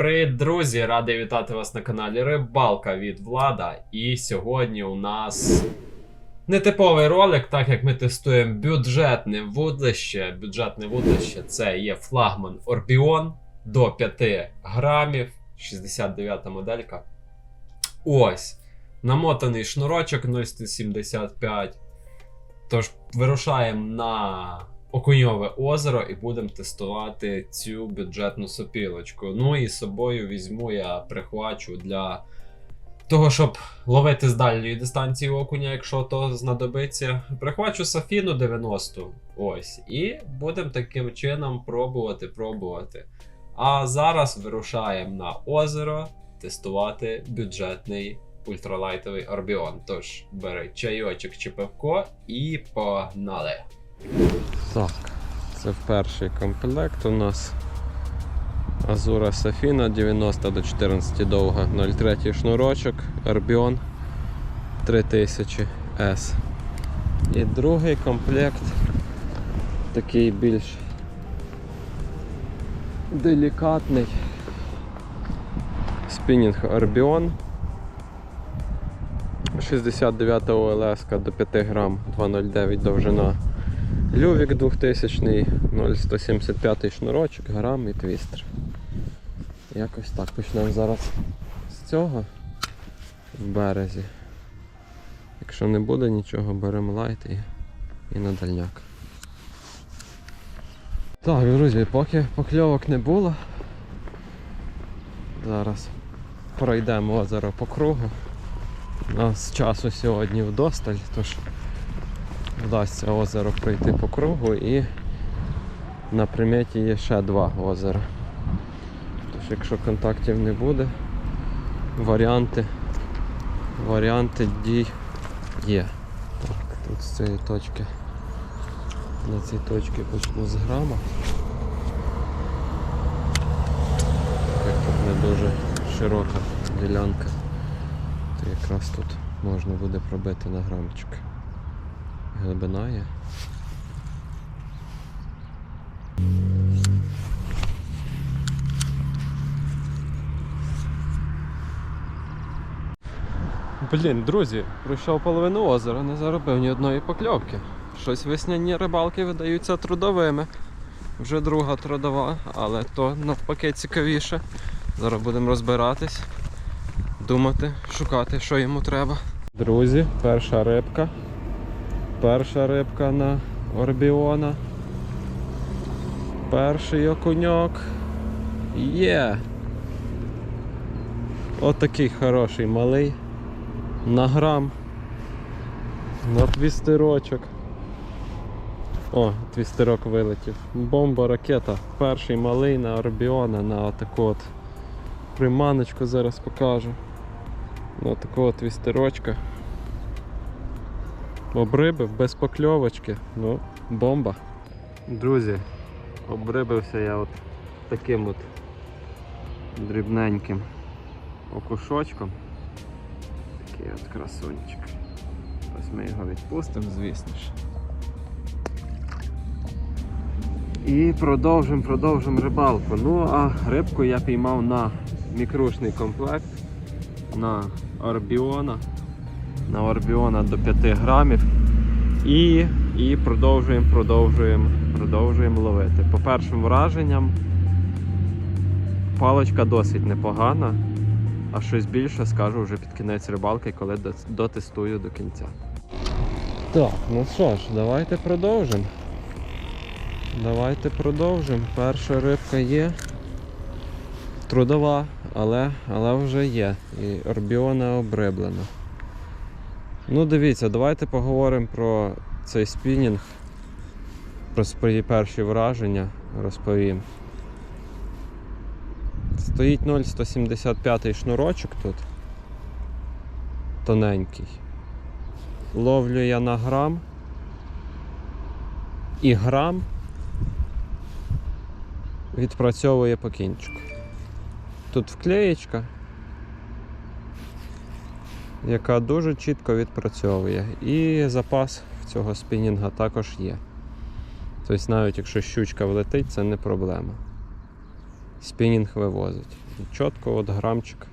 привіт, друзі! Радий вітати вас на каналі Рибалка від Влада. І сьогодні у нас нетиповий ролик, так як ми тестуємо бюджетне вудлище. Бюджетне вудлище це є флагман Орбіон до 5 грамів, 69 моделька. Ось. Намотаний шнурочок 0,175. Тож вирушаємо на Окуньове озеро і будемо тестувати цю бюджетну сопілочку. Ну і з собою візьму я прихвачу для того, щоб ловити з дальньої дистанції окуня, якщо то знадобиться. Прихвачу Сафіну 90. Ось. І будемо таким чином пробувати, пробувати. А зараз вирушаємо на озеро тестувати бюджетний ультралайтовий Орбіон. Тож бери чайочок чи пивко і погнали! Так, це перший комплект у нас. Азура Сафіна 90 до 14 довга, 0,3 шнурочок, Арбіон 3000 S. І другий комплект такий більш делікатний. Спінінг Арбіон 69 ОЛС до 5 грам 2,09 довжина. Лювік 2000, 0,175 шнурочок, грам і твістер. Якось так почнемо зараз з цього в березі. Якщо не буде нічого, беремо лайт і, і на дальняк. Так, друзі, поки покльовок не було. Зараз пройдемо озеро по кругу. У нас часу сьогодні вдосталь, тож вдасться озеро пройти по кругу і на приметі є ще два озера. Тож якщо контактів не буде, варіанти, варіанти дій є. Так, тут з цієї точки, на цій точці почну з грама. Як тут не дуже широка ділянка, то якраз тут можна буде пробити на грамчик глибина є. Блін, друзі, пройшов половину озера, не заробив ні одної покльовки. Щось весняні рибалки видаються трудовими. Вже друга трудова, але то навпаки цікавіше. Зараз будемо розбиратись, думати, шукати, що йому треба. Друзі, перша рибка. Перша рибка на Орбіона. Перший окуньок. Є. Отакий хороший малий. На грам. На твістерочок. О, твістерок вилетів. Бомба, ракета. Перший малий на Орбіона на отаку от приманочку зараз покажу. На таку от твістерочка. Обрибив без покльовочки. Ну, бомба. Друзі, обрибився я от таким от дрібненьким окушочком. Такий от красунчик. Ось ми його відпустимо, звісно ж. І продовжимо, продовжимо рибалку. Ну, а рибку я піймав на мікрушний комплект на Орбіона на Орбіона до 5 грамів. І і продовжуємо, продовжуємо, продовжуємо ловити. По першим враженням паличка досить непогана, а щось більше скажу вже під кінець рибалки, коли дотестую до кінця. Так, ну що ж, давайте продовжимо. Давайте продовжимо. Перша рибка є. Трудова, але, але вже є. І Орбіона обриблена. Ну, дивіться, давайте поговоримо про цей спінінг, про свої перші враження розповім. Стоїть 0,175 шнурочок тут. Тоненький. Ловлю я на грам. І грам відпрацьовує по кінчику. Тут вклеєчка яка дуже чітко відпрацьовує. І запас цього спінінга також є. Тобто навіть якщо щучка влетить, це не проблема. Спінінг вивозить. Чітко от грамчик.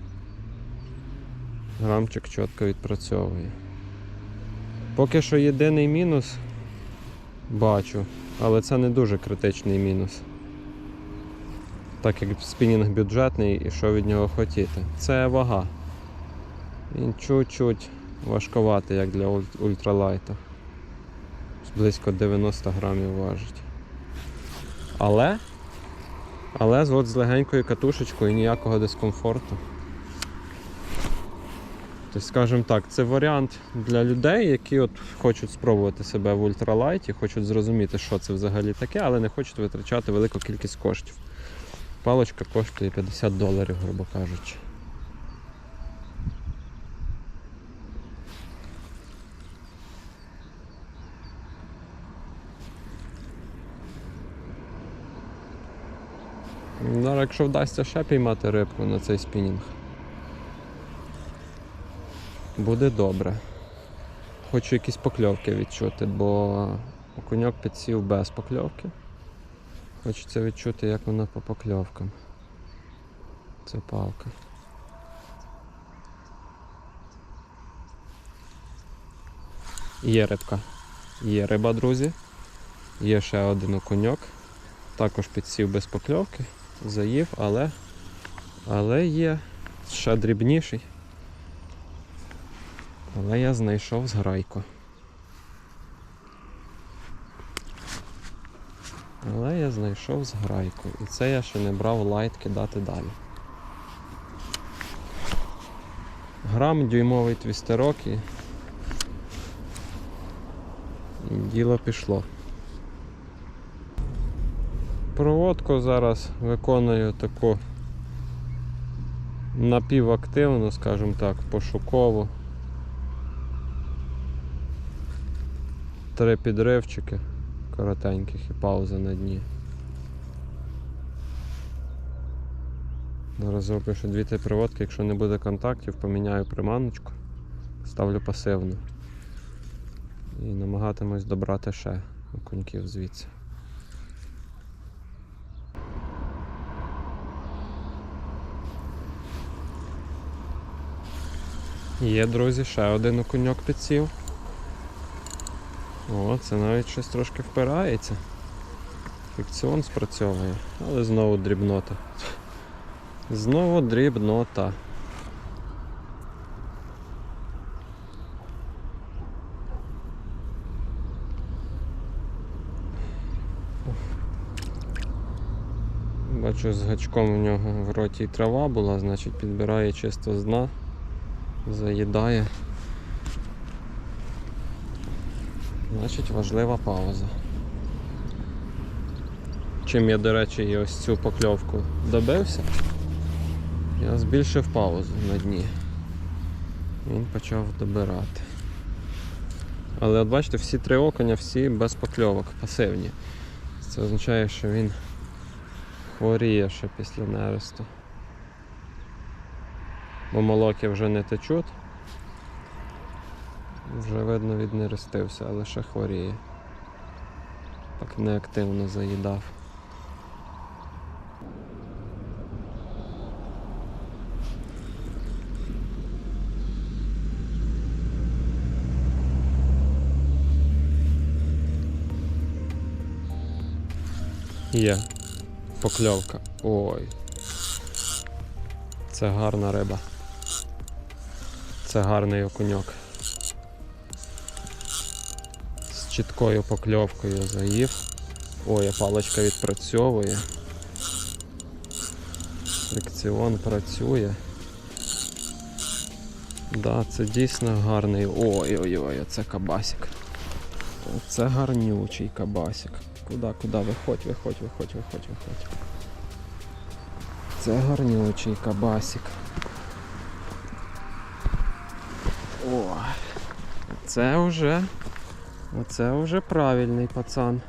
Грамчик чітко відпрацьовує. Поки що єдиний мінус бачу, але це не дуже критичний мінус. Так як спінінг бюджетний і що від нього хотіти. Це вага. Він чуть-чуть важковатий, як для ультралайта. Близько 90 грамів важить. Але. Але от з легенькою катушечкою ніякого дискомфорту. Тобто, скажімо так, це варіант для людей, які от хочуть спробувати себе в ультралайті, хочуть зрозуміти, що це взагалі таке, але не хочуть витрачати велику кількість коштів. Палочка коштує 50 доларів, грубо кажучи. Зараз, якщо вдасться ще піймати рибку на цей спінінг, буде добре. Хочу якісь покльовки відчути, бо окуньок підсів без покльовки. Хочеться відчути, як воно по покльовкам. Це палка. Є рибка. Є риба, друзі. Є ще один окуньок. Також підсів без покльовки. Заїв, але. Але є ще дрібніший. Але я знайшов зграйку. Але я знайшов зграйку. І це я ще не брав лайт кидати далі. Грам дюймовий твістерок і. діло пішло. Проводку зараз виконую таку напівактивну, скажімо так, пошукову. Три підривчики коротеньких і пауза на дні. Зараз зроблю дві три приводки, якщо не буде контактів, поміняю приманочку, ставлю пасивну. І намагатимусь добрати ще окуньків звідси. Є, друзі, ще один окуньок підсів. О, це навіть щось трошки впирається. Фікціон спрацьовує, але знову дрібнота. Знову дрібнота. Бачу, з гачком у нього в роті трава була, значить підбирає чисто з дна, заїдає. Значить важлива пауза. Чим я, до речі, і ось цю покльовку добився, я збільшив паузу на дні. Він почав добирати. Але от бачите, всі три оконя, всі без покльовок, пасивні. Це означає, що він хворіє ще після нересту. Бо молоки вже не течуть. Вже видно віднерестився, але ще хворіє. Так неактивно заїдав. Є покльовка. Ой. Це гарна риба. Це гарний окуньок. З чіткою покльовкою заїв. Ой, паличка відпрацьовує. Фрикціон працює. Да, це дійсно гарний. Ой-ой-ой, це кабасик. Це гарнючий кабасик. Куда, куда? Виходь, виходь, виходь, виходь, виходь. Це гарнючий кабасик. О, це вже. Оце вже правильний пацан.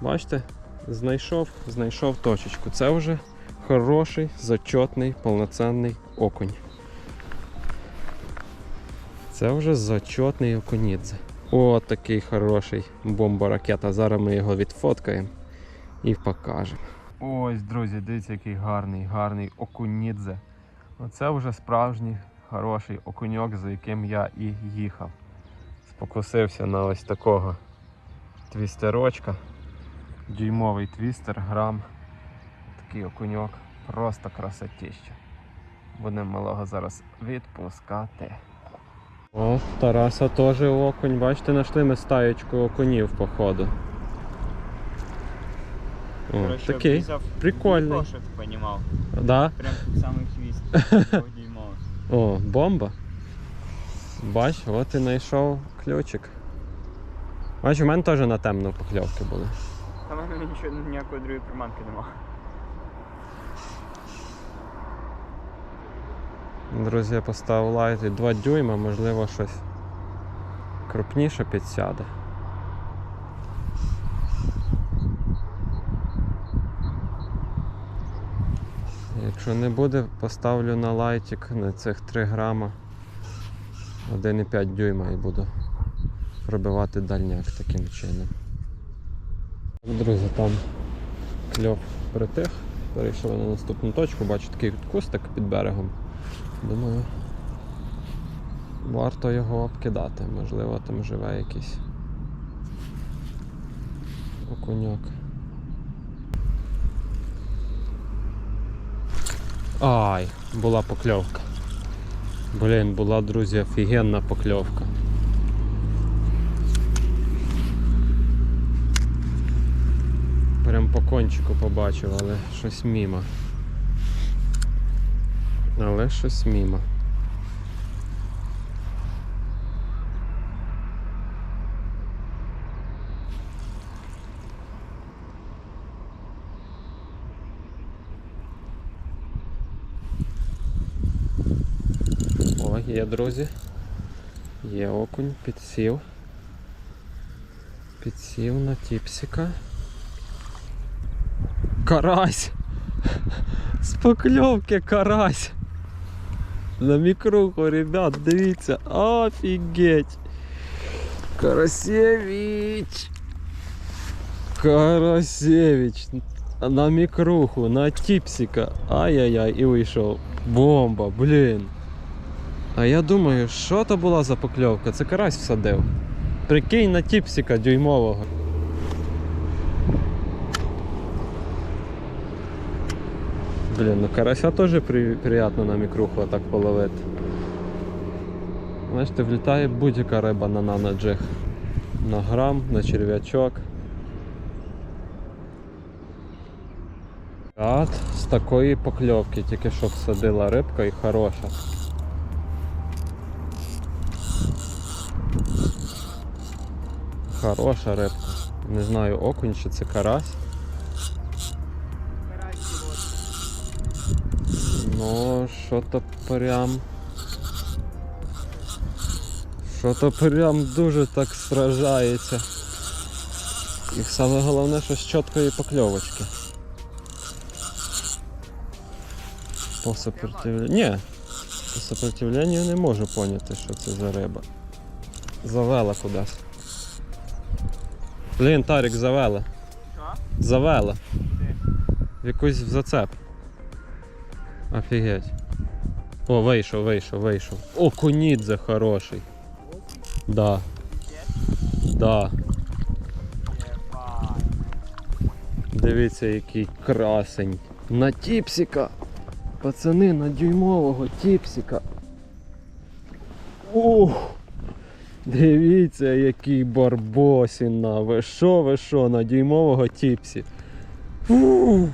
Бачите? Знайшов, знайшов точечку. Це вже хороший, зачетний, повноцінний окунь. Це вже зачетний окунідзе. О, такий хороший бомба-ракета. Зараз ми його відфоткаємо і покажемо. Ось, друзі, дивіться, який гарний, гарний окунідзе. Оце вже справжній хороший окуньок, за яким я і їхав. Спокусився на ось такого твістерочка. Дюймовий твістер, грам. Такий окуньок. Просто красотіще. Будемо малого зараз відпускати. О, Тараса теж окунь. Бачите, знайшли ми стаєчку окунів, походу. О, Короче, такий. прикольний. понімав. Да? Прям самий хвіст. О, бомба. Бач, от і знайшов ключик. Бач, у мене теж на темну покльовки були. Та в мене нічого ніякої другої приманки нема. Друзі, я поставив лайт і 2 дюйма, можливо, щось крупніше підсяде. Якщо не буде, поставлю на лайтик на цих 3 грама 1,5 дюйма і буду пробивати дальняк таким чином. Друзі, там кльов притих. Перейшов на наступну точку, бачу такий кустик під берегом. Думаю, варто його обкидати. Можливо, там живе якийсь окуньок. Ай, була покльовка. Блін, була, друзі, офігенна покльовка. Прям по кончику побачив, але щось мімо. Але щось мімо. є, друзі. Є окунь, підсів. Підсів на тіпсика. Карась! З покльовки карась! На мікруху, ребят, дивіться, офігеть! Карасевич! Карасевич! На мікруху, на тіпсика. Ай-яй-яй, і вийшов. Бомба, блін. А я думаю, що то була за покльовка? Це карась всадив. Прикинь на тіпсика дюймового. Блін, ну карася теж при, приємно на мікруху так половити. Знаєте, влітає будь-яка риба на нанаджих. На грам, на черв'ячок. З такої покльовки тільки що всадила рибка і хороша. Хороша рибка. Не знаю, окунь чи це карась. Ну, що-то прям. Що-то прям дуже так сражається. І саме головне, що з чіткої покльовочки. По сопротивленню. Ні, по сопротивленню не можу поняти, що це за риба. Завела кудись. Блін, Тарік завела. Що? Завела. В якусь в зацеп. Офігеть. О, вийшов, вийшов, вийшов. О, Кунідзе хороший. Да. Да. Дивіться, який красень. На тіпсіка. Пацани, на дюймового тіпсіка. Ух! Дивіться, який барбосіна. Ви що, ви що, на дюймового тіпсі. Фу!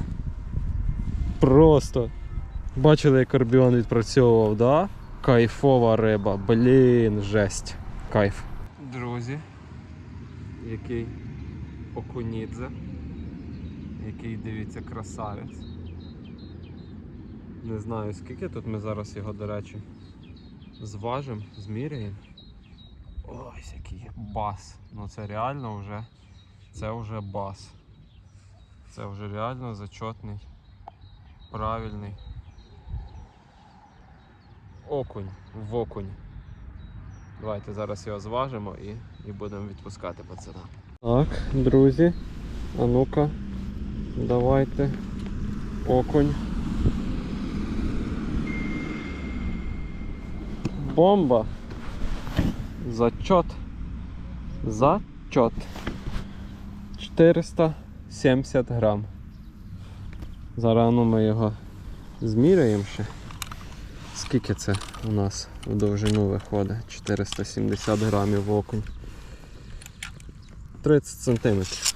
Просто. Бачили, як Карбіон відпрацьовував, да? Кайфова риба. Блін, жесть. Кайф. Друзі, який окунідзе. Який дивіться красавець. Не знаю скільки тут ми зараз його, до речі, зважимо, зміряємо. Ось який бас. Ну це реально вже. Це вже бас. Це вже реально зачетний, правильний. Окунь в окунь. Давайте зараз його зважимо і, і будемо відпускати пацана. Так, друзі, а ну-ка, давайте окунь. Бомба. Зачет. Зачет. 470 грам. Зараз ну, ми його зміряємо ще. Скільки це у нас в довжину виходить? 470 грамів окунь. 30 сантиметрів.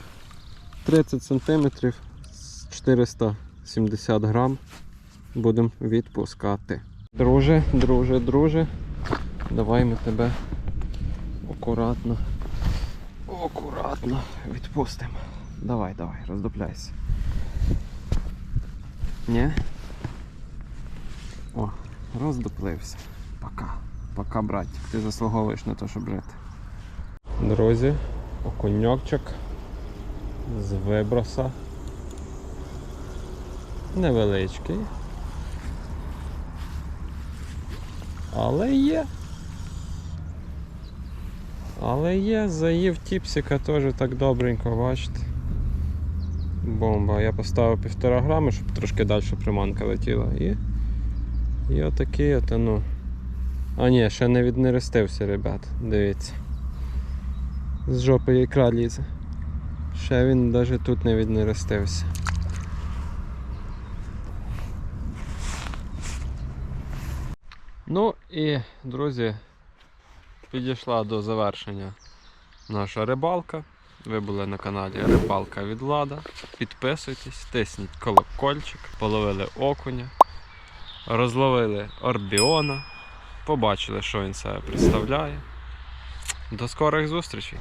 30 сантиметрів 470 грам будемо відпускати. Друже, друже, друже, давай ми тебе акуратно, акуратно відпустимо. Давай, давай, роздупляйся. Ні? О, роздуплився. Пока. Пока, братик. Ти заслуговуєш на те, щоб жити. Друзі, окуньочок з виброса. Невеличкий. Але є. Але є, заїв тіпсика теж так добренько, бачите. Бомба. Я поставив півтора грами, щоб трошки далі приманка летіла. І. І отакий от, ну. А ні, ще не віднерестився, ребят. Дивіться. З жопи ікра лізе. Ще він навіть тут не віднерестився. Ну і, друзі, підійшла до завершення наша рибалка. Ви були на каналі Рибалка від Влада. Підписуйтесь, тисніть колокольчик, половили окуня, розловили орбіона, побачили, що він себе представляє. До скорих зустрічей!